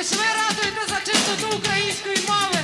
Ось ви радуєте за чистоту української мови.